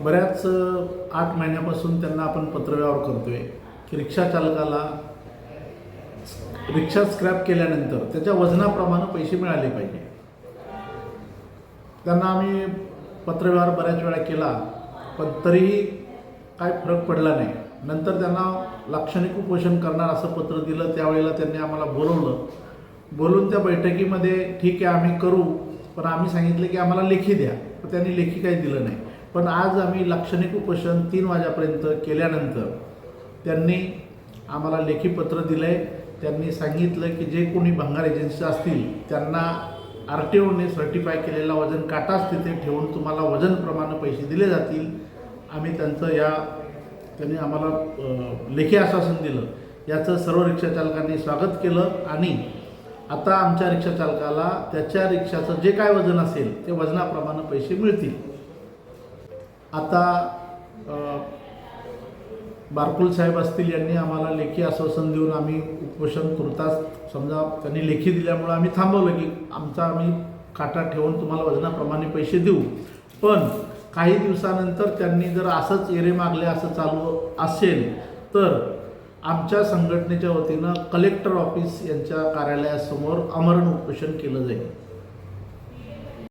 बऱ्याच आठ महिन्यापासून त्यांना आपण पत्रव्यवहार करतोय की रिक्षा चालकाला रिक्षा स्क्रॅप केल्यानंतर त्याच्या वजनाप्रमाणे पैसे मिळाले पाहिजे. त्यांना आम्ही पत्रव्यवहार बऱ्याच वेळा केला पण तरीही काय फरक पडला नाही. नंतर त्यांना लाक्षणिक उपोषण करणार असं पत्र दिलं त्यावेळेला त्यांनी आम्हाला बोलवलं. बोलून त्या बैठकीमध्ये ठीक आहे आम्ही करू पण आम्ही सांगितलं की आम्हाला लेखी द्या. पण त्यांनी लेखी काही दिलं नाही. पण आज आम्ही लाक्षणिक उपोषण तीन वाजेपर्यंत केल्यानंतर त्यांनी आम्हाला लेखी पत्र दिलं आहे त्यांनी सांगितलं की जे कोणी भंगार एजन्सी असतील त्यांना आर टी ओने सर्टिफाय केलेला वजन काटाच तिथे ठेवून तुम्हाला वजनप्रमाणे पैसे दिले जातील. आम्ही त्यांचं या त्यांनी आम्हाला लेखी आश्वासन दिलं. याचं सर्व रिक्षाचालकांनी स्वागत केलं आणि आता आमच्या रिक्षाचालकाला त्याच्या रिक्षाचं जे काय वजन असेल ते वजनाप्रमाणे पैसे मिळतील. आता बारकुल साहेब असतील यांनी आम्हाला लेखी आश्वासन देऊन आम्ही उपोषण करताच समजा त्यांनी लेखी दिल्यामुळं आम्ही थांबवलं की आमचा आम्ही काटा ठेवून तुम्हाला वजनाप्रमाणे पैसे देऊ. पण काही दिवसानंतर त्यांनी जर असंच एरे मागले असं चालू असेल तर आमच्या संघटनेच्या वतीनं कलेक्टर ऑफिस यांच्या कार्यालयासमोर आमरण उपोषण केलं जाईल.